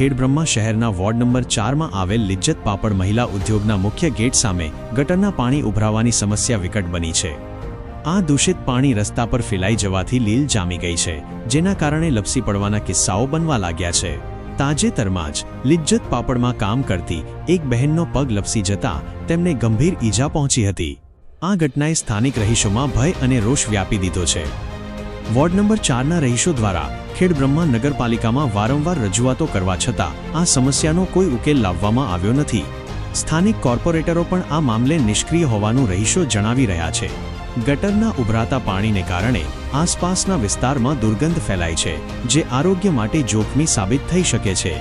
ખેડબ્રહ્મા શહેરના ward number ચારમાં આવેલ લિજ્જત પાપડ મહિલા ઉદ્યોગના મુખ્ય ગેટ સામે ગટરના પાણી ઉભરાવાની સમસ્યા વિકટ બની છે. આ દૂષિત પાણી રસ્તા પર ફેલાઈ જવાથી લીલ જામી ગઈ છે, જેના કારણે લપસી પડવાના કિસ્સાઓ બનવા લાગ્યા છે. તાજેતરમાં જ લિજ્જત પાપડમાં કામ કરતી એક બહેનનો પગ લપસી જતા તેમને ગંભીર ઈજા પહોંચી હતી. આ ઘટનાએ સ્થાનિક રહીશોમાં ભય અને રોષ વ્યાપી દીધો છે. વોર્ડ નંબર ચારના રહીશો દ્વારા ખેડબ્રહ્મા નગરપાલિકામાં વારંવાર રજૂઆતો કરવા છતાં આ સમસ્યાનો કોઈ ઉકેલ લાવવામાં આવ્યો નથી. સ્થાનિક કોર્પોરેટરો પણ આ મામલે નિષ્ક્રિય હોવાનું રહીશો જણાવી રહ્યા છે. ગટરના ઉભરાતા પાણીને કારણે આસપાસના વિસ્તારમાં દુર્ગંધ ફેલાય છે, જે આરોગ્ય માટે જોખમી સાબિત થઈ શકે છે.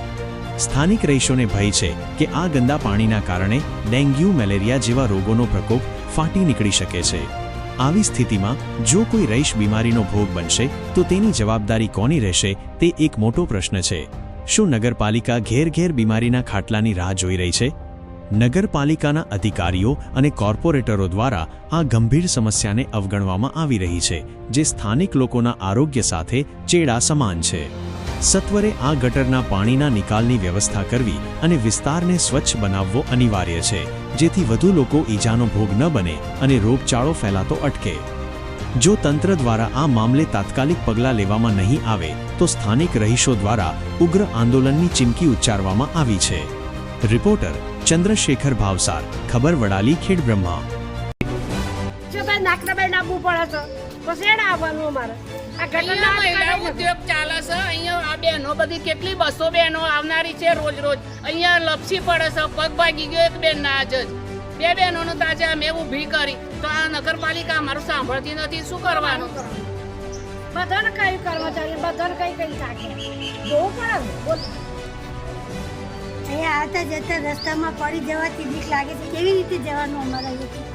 સ્થાનિક રહીશોને ભય છે કે આ ગંદા પાણીના કારણે ડેન્ગ્યુ, મેલેરિયા જેવા રોગોનો પ્રકોપ ફાટી નીકળી શકે છે. આવી સ્થિતિમાં જો કોઈ રહીશ બીમારીનો ભોગ બનશે, તો તેની જવાબદારી કોની રહેશે, તે એક મોટો પ્રશ્ન છે. શું નગરપાલિકા ઘેર ઘેર બીમારીના ખાટલાની રાહ જોઈ રહી છે? નગરપાલિકાના અધિકારીઓ અને કોર્પોરેટરો દ્વારા આ ગંભીર સમસ્યાને અવગણવામાં આવી રહી છે, જે સ્થાનિક લોકોના આરોગ્ય સાથે ચેડા સમાન છે. સત્વરે આ ગટરના પાણીના નિકાલની વ્યવસ્થા કરવી અને વિસ્તારને સ્વચ્છ બનાવવો અનિવાર્ય છે, જેથી વધુ લોકો ઈજાનો ભોગ ન બને અને રોગચાળો ફેલાતો અટકે. જો તંત્ર દ્વારા આ મામલે તાત્કાલિક પગલાં લેવામાં નહીં આવે, તો સ્થાનિક રહીશો દ્વારા ઉગ્ર આંદોલનની ચીમકી ઉચ્ચારવામાં આવી છે. રિપોર્ટર ચંદ્રશેખર ભાવસાર, ખબર વડાલી ખેડબ્રહ્મા નાકના ભાઈ નાખવું પડે તો શેના આવવાનું અમારે? આ ઘટના મહિલા ઉદ્યોગ ચાલે છે. અહીંયા આ બહેનો બધી કેટલી બસો બહેનો આવનારી છે રોજ રોજ. અહીંયા લપસી પડે છે પગ ભાગી ગયો એક બેન ના જ બે બહેનોનું તાજે અમે ઊભી કરી. તો આ નગરપાલિકા મારું સાંભળતી નથી. શું કરવાનું? બધાને કઈ કર્મચારી બધાને કઈ કઈ નાખે જોવું પડે બોલ. અહીંયા આવતા જતા રસ્તામાં પડી જવાથી બીક લાગે છે. કેવી રીતે જવાનું અમારા અહીંયાથી